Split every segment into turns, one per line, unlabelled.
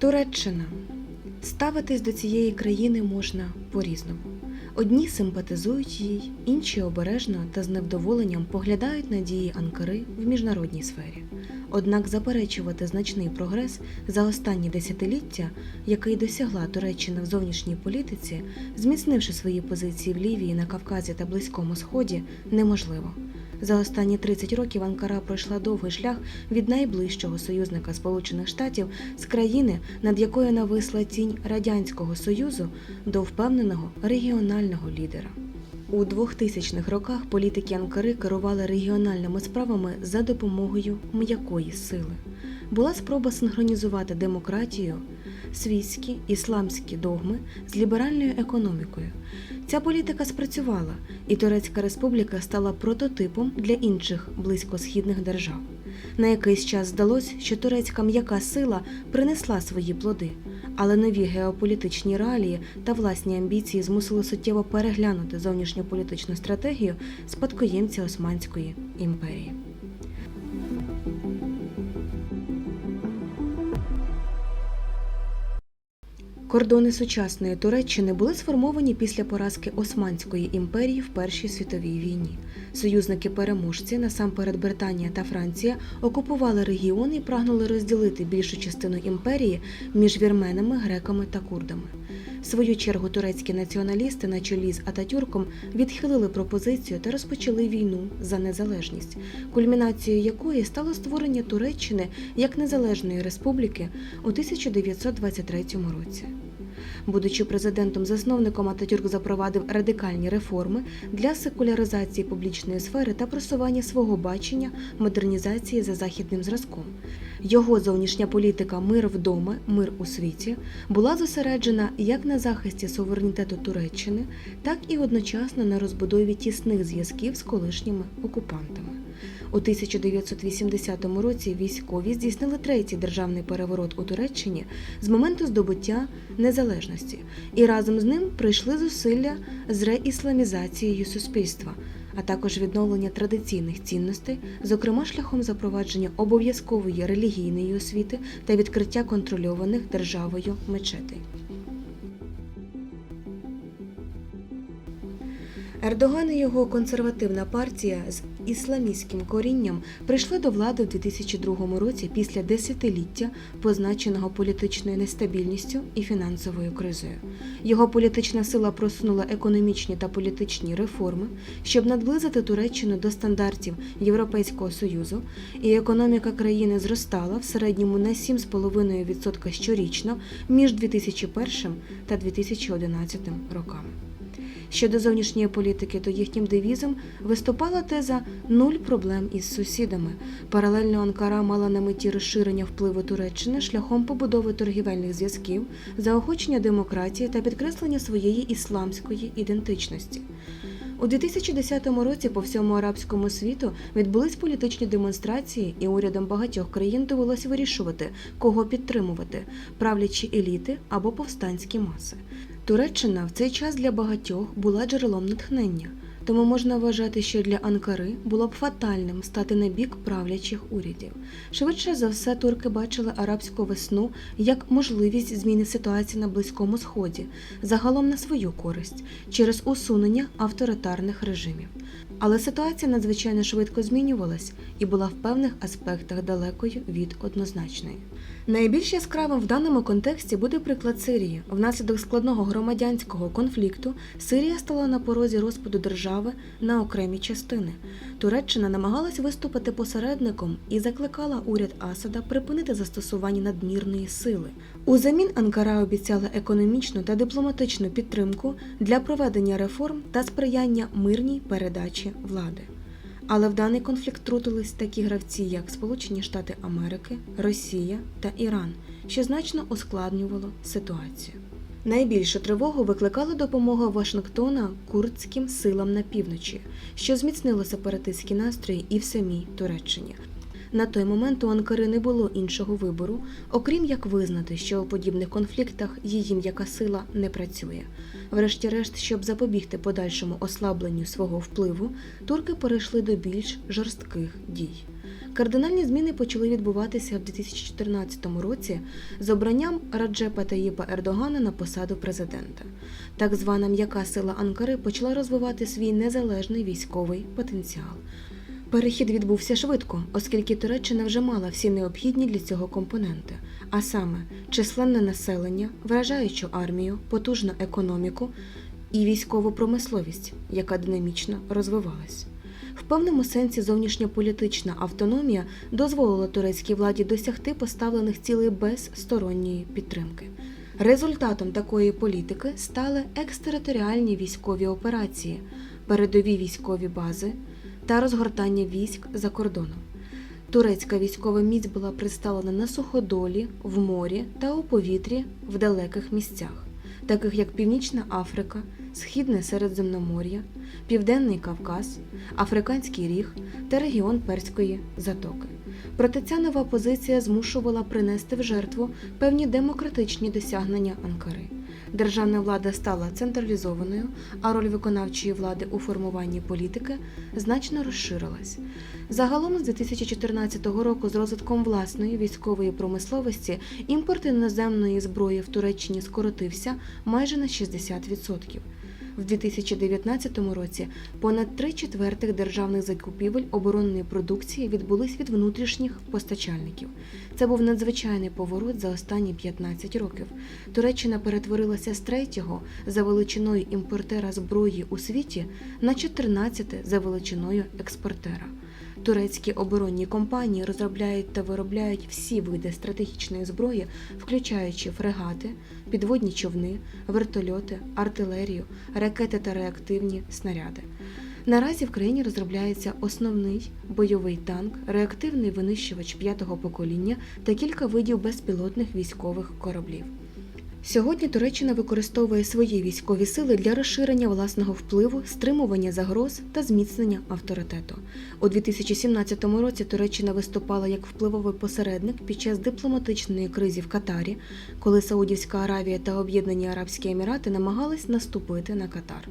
Туреччина. Ставитись до цієї країни можна по-різному. Одні симпатизують їй, інші обережно та з невдоволенням поглядають на дії Анкари в міжнародній сфері. Однак заперечувати значний прогрес за останні десятиліття, який досягла Туреччина в зовнішній політиці, зміцнивши свої позиції в Лівії, на Кавказі та Близькому Сході, неможливо. За останні 30 років Анкара пройшла довгий шлях від найближчого союзника Сполучених Штатів з країни, над якою нависла тінь Радянського Союзу, до впевненого регіонального лідера. У 2000-х роках політики Анкари керували регіональними справами за допомогою м'якої сили. Була спроба синхронізувати демократію, світські ісламські догми з ліберальною економікою. Ця політика спрацювала, і Турецька республіка стала прототипом для інших близькосхідних держав. На якийсь час здалось, що турецька м'яка сила принесла свої плоди, але нові геополітичні реалії та власні амбіції змусили суттєво переглянути зовнішньополітичну стратегію спадкоємця Османської імперії. Кордони сучасної Туреччини були сформовані після поразки Османської імперії в Першій світовій війні. Союзники-переможці, насамперед Британія та Франція, окупували регіон і прагнули розділити більшу частину імперії між вірменами, греками та курдами. В свою чергу турецькі націоналісти на чолі з Ататюрком відхилили пропозицію та розпочали війну за незалежність, кульмінацією якої стало створення Туреччини як незалежної республіки у 1923 році. Будучи президентом-засновником, Ататюрк запровадив радикальні реформи для секуляризації публічної сфери та просування свого бачення модернізації за західним зразком. Його зовнішня політика Мир вдома, мир у світі була зосереджена як на захисті суверенітету Туреччини, так і одночасно на розбудові тісних зв'язків з колишніми окупантами. У 1980 році військові здійснили третій державний переворот у Туреччині з моменту здобуття незалежності, і разом з ним прийшли зусилля з реісламізацією суспільства, а також відновлення традиційних цінностей, зокрема шляхом запровадження обов'язкової релігійної освіти та відкриття контрольованих державою мечетей. Ердоган і його консервативна партія з ісламістським корінням прийшли до влади в 2002 році після десятиліття, позначеного політичною нестабільністю і фінансовою кризою. Його політична сила просунула економічні та політичні реформи, щоб наблизити Туреччину до стандартів Європейського союзу, і економіка країни зростала в середньому на 7,5% щорічно між 2001 та 2011 роками. Щодо зовнішньої політики, то їхнім девізом виступала теза нуль проблем із сусідами. Паралельно Анкара мала на меті розширення впливу Туреччини шляхом побудови торгівельних зв'язків, заохочення демократії та підкреслення своєї ісламської ідентичності. У 2010 році по всьому арабському світу відбулись політичні демонстрації, і урядам багатьох країн довелося вирішувати, кого підтримувати правлячі еліти або повстанські маси. Туреччина в цей час для багатьох була джерелом натхнення, тому можна вважати, що для Анкари було б фатальним стати на бік правлячих урядів. Швидше за все, турки бачили арабську весну як можливість зміни ситуації на Близькому Сході, загалом на свою користь, через усунення авторитарних режимів. Але ситуація надзвичайно швидко змінювалась і була в певних аспектах далекою від однозначної. Найбільш яскравим в даному контексті буде приклад Сирії. Внаслідок складного громадянського конфлікту Сирія стала на порозі розпаду держави на окремі частини. Туреччина намагалась виступити посередником і закликала уряд Асада припинити застосування надмірної сили. Узамін Анкара обіцяла економічну та дипломатичну підтримку для проведення реформ та сприяння мирній передачі влади. Але в даний конфлікт трутились такі гравці, як Сполучені Штати Америки, Росія та Іран, що значно ускладнювало ситуацію. Найбільшу тривогу викликала допомога Вашингтона курдським силам на півночі, що зміцнило сепаратистські настрої і в самій Туреччині. На той момент у Анкари не було іншого вибору, окрім як визнати, що у подібних конфліктах її м'яка сила не працює. Врешті-решт, щоб запобігти подальшому ослабленню свого впливу, турки перейшли до більш жорстких дій. Кардинальні зміни почали відбуватися в 2014 році з обранням Раджепа Таїпа Ердогана на посаду президента. Так звана м'яка сила Анкари почала розвивати свій незалежний військовий потенціал. Перехід відбувся швидко, оскільки Туреччина вже мала всі необхідні для цього компоненти, а саме численне населення, вражаючу армію, потужну економіку і військову промисловість, яка динамічно розвивалась. В певному сенсі зовнішньополітична автономія дозволила турецькій владі досягти поставлених цілей без сторонньої підтримки. Результатом такої політики стали екстериторіальні військові операції, передові військові бази та розгортання військ за кордоном. Турецька військова міць була представлена на суходолі, в морі та у повітрі в далеких місцях, таких як Північна Африка, Східне Середземномор'я, Південний Кавказ, Африканський Ріг та регіон Перської затоки. Проте ця нова позиція змушувала принести в жертву певні демократичні досягнення Анкари. Державна влада стала централізованою, а роль виконавчої влади у формуванні політики значно розширилась. Загалом з 2014 року з розвитком власної військової промисловості імпорт іноземної зброї в Туреччині скоротився майже на 60%. В 2019 році понад три четвертих державних закупівель оборонної продукції відбулись від внутрішніх постачальників. Це був надзвичайний поворот за останні 15 років. Туреччина перетворилася з третього за величиною імпортера зброї у світі на 14 за величиною експортера. Турецькі оборонні компанії розробляють та виробляють всі види стратегічної зброї, включаючи фрегати, підводні човни, вертольоти, артилерію, ракети та реактивні снаряди. Наразі в країні розробляється основний бойовий танк, реактивний винищувач п'ятого покоління та кілька видів безпілотних військових кораблів. Сьогодні Туреччина використовує свої військові сили для розширення власного впливу, стримування загроз та зміцнення авторитету. У 2017 році Туреччина виступала як впливовий посередник під час дипломатичної кризи в Катарі, коли Саудівська Аравія та Об'єднані Арабські Емірати намагались наступити на Катар.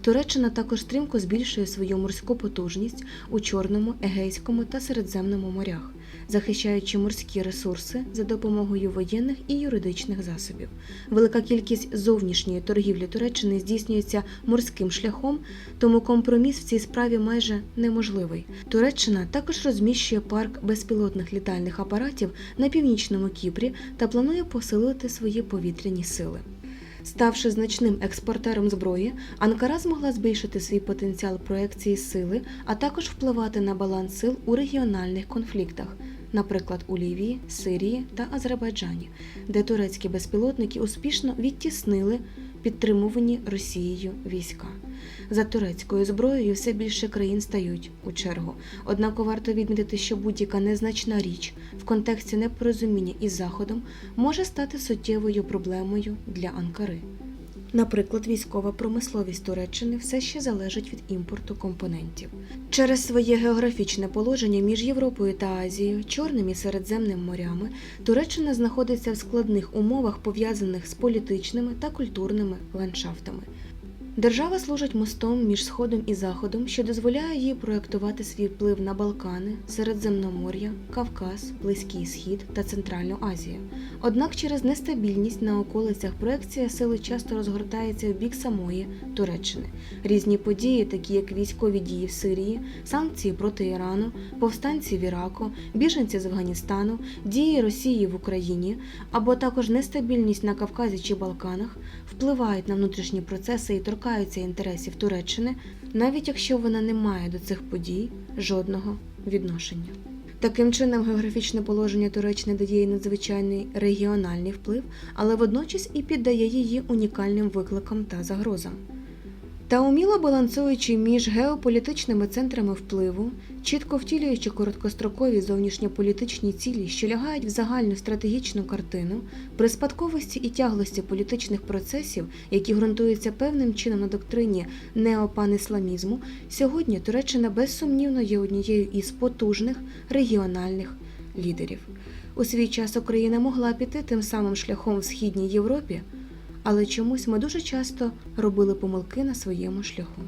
Туреччина також стрімко збільшує свою морську потужність у Чорному, Егейському та Середземному морях, захищаючи морські ресурси за допомогою воєнних і юридичних засобів. Велика кількість зовнішньої торгівлі Туреччини здійснюється морським шляхом, тому компроміс в цій справі майже неможливий. Туреччина також розміщує парк безпілотних літальних апаратів на північному Кіпрі та планує посилити свої повітряні сили. Ставши значним експортером зброї, Анкара змогла збільшити свій потенціал проекції сили, а також впливати на баланс сил у регіональних конфліктах, наприклад, у Лівії, Сирії та Азербайджані, де турецькі безпілотники успішно відтіснили підтримувані Росією війська. За турецькою зброєю все більше країн стають у чергу. Однак варто відмітити, що будь-яка незначна річ в контексті непорозуміння із Заходом може стати суттєвою проблемою для Анкари. Наприклад, військова промисловість Туреччини все ще залежить від імпорту компонентів. Через своє географічне положення між Європою та Азією, Чорним і Середземним морями, Туреччина знаходиться в складних умовах, пов'язаних з політичними та культурними ландшафтами. Держава служить мостом між Сходом і Заходом, що дозволяє їй проєктувати свій вплив на Балкани, Середземномор'я, Кавказ, Близький Схід та Центральну Азію. Однак через нестабільність на околицях проекція сили часто розгортається в бік самої Туреччини. Різні події, такі як військові дії в Сирії, санкції проти Ірану, повстанці в Іраку, біженці з Афганістану, дії Росії в Україні або також нестабільність на Кавказі чи Балканах впливають на внутрішні процеси і торкаються інтересів Туреччини, навіть якщо вона не має до цих подій жодного відношення. Таким чином, географічне положення Туреччини дає надзвичайний регіональний вплив, але водночас і піддає її унікальним викликам та загрозам. Та уміло балансуючи між геополітичними центрами впливу, чітко втілюючи короткострокові зовнішньополітичні цілі, що лягають в загальну стратегічну картину, при спадковості і тяглості політичних процесів, які ґрунтуються певним чином на доктрині неопанісламізму, сьогодні Туреччина безсумнівно є однією із потужних регіональних лідерів. У свій час Україна могла піти тим самим шляхом в Східній Європі, але чомусь ми дуже часто робили помилки на своєму шляху.